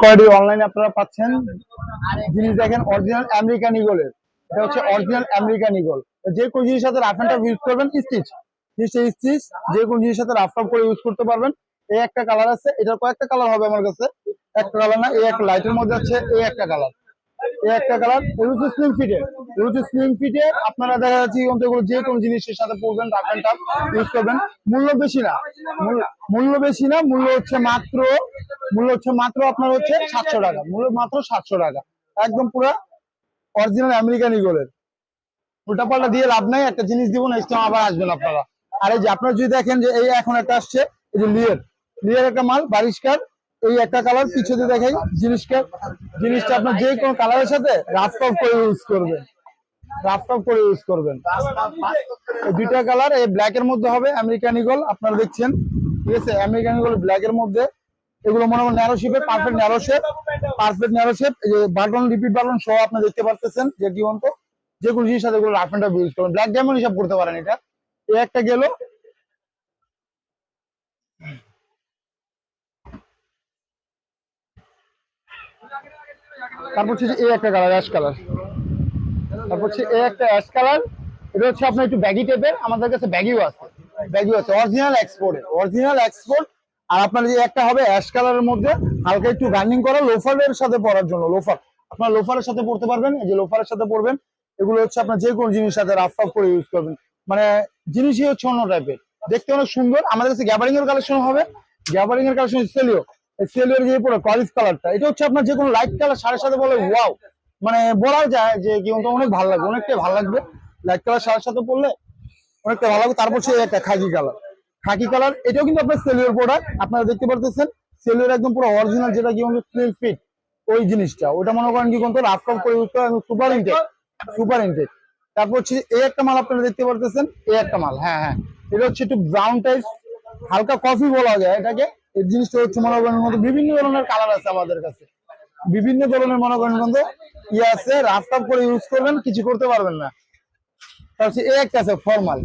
Quality অনলাইনে আপনারা পাচ্ছেন। জিনিস দেখেন অরিজিনাল আমেরিকান ইগলের এটা হচ্ছে অরিজিনাল আমেরিকান ইগল যে কোনো জিনিসের সাথে রাফ অ্যান্ড ইউজ করবেন স্টিচ স্টিচ যে কোনো জিনিসের সাথে রাফ করে ইউজ করতে পারবেন। এই একটা কালার আছে, এটার কয়েকটা কালার হবে আমার কাছে। একটা কালার না, এই একটা লাইটের মধ্যে আছে, এই একটা কালার একটা কালার এগুলো ফিটের এগুলো হচ্ছে আপনারা দেখা যাচ্ছে অন্ত যে কোনো জিনিসের সাথে পরবেন অ্যান্ড টাফ ইউজ করবেন। মূল্য বেশি না। মূল্য বেশি না, মূল্য হচ্ছে মাত্র, মূল্য হচ্ছে মাত্র আপনার হচ্ছে সাতশো টাকা। মূল্য মাত্র সাতশো টাকা। একদম পুরা অরিজিনাল আমেরিকান ইগলের উল্টা পাল্টা দিয়ে লাভ নাই, একটা জিনিস দিব নেক্সট টাইম আবার আসবেন আপনারা। আর এই যে, আপনারা যদি দেখেন যে এই এখন একটা আসছে, এই যে লিয়ের লিয়ের একটা মাল বারিশকার এই একটা কালার পিছনে দেখাই জিনিসটা জিনিসটা আপনার যে কোনো কালারের সাথে রাফ টপ করে ইউজ করবেন। রাফ টপ করে ইউজ করবেন। দুইটা কালার এই ব্ল্যাক এর মধ্যে হবে আমেরিকান ইগল আপনারা দেখছেন। ঠিক আছে আমেরিকান ইগল ব্ল্যাক এর মধ্যে। এগুলো মনে হয় ন্যারো শেপে perfect narrow shape perfect narrow shape button repeat button সহ আপনি দেখতে পারতেছেন, যে কি বলতো যে কোনো জিনিসের সাথে এগুলো রাফ এন্ড ইউজ করবেন। ব্ল্যাক ডায়মন্ড হিসাব করতে পারেন এটা। এই একটা গেল তারপর হচ্ছে এই একটা কালার অ্যাশ কালার তারপর হচ্ছে এই একটা অ্যাশ কালার এটা হচ্ছে আপনার একটু ব্যাগি টাইপের আমাদের কাছে ব্যাগিও আছে। ব্যাগিও আছে অরিজিনাল এক্সপোর্টের অরিজিনাল এক্সপোর্ট আর আপনার যে একটা হবে অ্যাশ কালারের মধ্যে হালকা একটু গার্নিং করা লোফারের সাথে পরার জন্য লোফার আপনার লোফারের সাথে পড়তে পারবেন, এই যে লোফারের সাথে পড়বেন এগুলো হচ্ছে আপনার যে কোনো জিনিস সাথে রাফ করে ইউজ করবেন। মানে জিনিসই হচ্ছে অন্য টাইপের দেখতে অনেক সুন্দর, আমাদের কাছে গ্যাবারিং এর কালেকশন হবে। গ্যাবারিং এর কালেকশন সেলিও। সেলিওর যে পুরো কলিজ কালারটা এটা হচ্ছে আপনার যে কোনো লাইট কালার সাড়ে সাথে বলে ওয়াও মানে বলা যায় যে কি বলতো অনেক ভালো লাগবে, অনেকটাই ভালো লাগবে। লাইট কালার সাড়ে সাথে পড়লে অনেকটা ভালো লাগবে। তারপর এই একটা খাকি কালার খাকি কালার এটাও কিন্তু আপনার সেলিওর প্রোডাক্ট আপনারা দেখতে পারতেছেন সেলিওর একদম পুরো অরিজিনাল যেটা কি বলতো স্লিম ফিট ওই জিনিসটা। ওটা মনে করেন কি কিন্তু রাফ করে ইউজ করা সুপার ইনটেক সুপার ইনটেক তারপর হচ্ছে এই একটা মাল আপনারা দেখতে পারতেছেন, এই একটা মাল হ্যাঁ হ্যাঁ। এটা হচ্ছে একটু ব্রাউন টাইপ হালকা কফি বলা যায় এটাকে। এই জিনিসটা হচ্ছে মনে করেন বিভিন্ন ধরনের কালার আছে আমাদের কাছে। বিভিন্ন ধরনের মনে করেন কিন্তু ইয়ে আছে টাফ করে ইউজ করবেন, কিছু করতে পারবেন না। তারপর এই একটা আছে ফর্মাল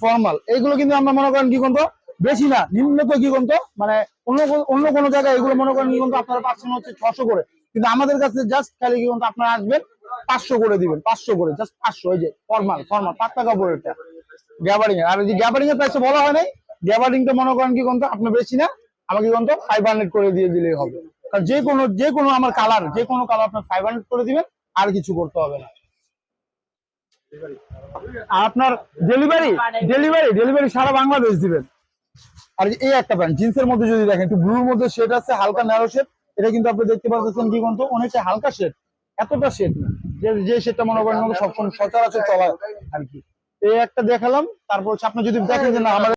ফর্মাল এইগুলো কিন্তু আমরা মনে করেন কি কিন্তু বেশি না নিম্নত কি কিন্তু মানে অন্য অন্য কোনো জায়গায় এগুলো মনে করেন কি কিন্তু আপনারা হচ্ছে ছশো করে। কিন্তু আমাদের কাছে জাস্ট খালি কি কিন্তু আপনারা আসবেন, পাঁচশো করে দিবেন, পাঁচশো করে জাস্ট পাঁচশো ওই যে ফর্মাল ফর্মাল পাক্কা কাপড়েরটা গ্যাবারিং এর। আর এই যে গ্যাবারিং এর বলা হয় নাই গ্যাবারিংটা মনে করেন কি কিন্তু আপনি বেশি না আমাকে কিন্তু ফাইভ হান্ড্রেড করে দিয়ে দিলেই হবে। কারণ যে কোনো যে কোনো আমার কালার যে কোনো কালার আপনার ফাইভ হান্ড্রেড করে দিবেন, আর কিছু করতে হবে না। আপনার ডেলিভারি ডেলিভারি ডেলিভারি সারা বাংলাদেশ দিবেন। আর এই একটা প্যান্ট জিন্সের মধ্যে যদি দেখেন, একটু ব্লুর মধ্যে শেড আছে, হালকা ন্যারো শেড এটা কিন্তু আপনি দেখতে পাচ্ছেন কি বলতো অনেকটা হালকা শেড এতটা শেড না। যে যে শেডটা মনে করেন, সবসময় সচরাচর চলা আর কি। এই একটা দেখালাম, তারপর হচ্ছে আপনি যদি দেখেন যে না, আমাদের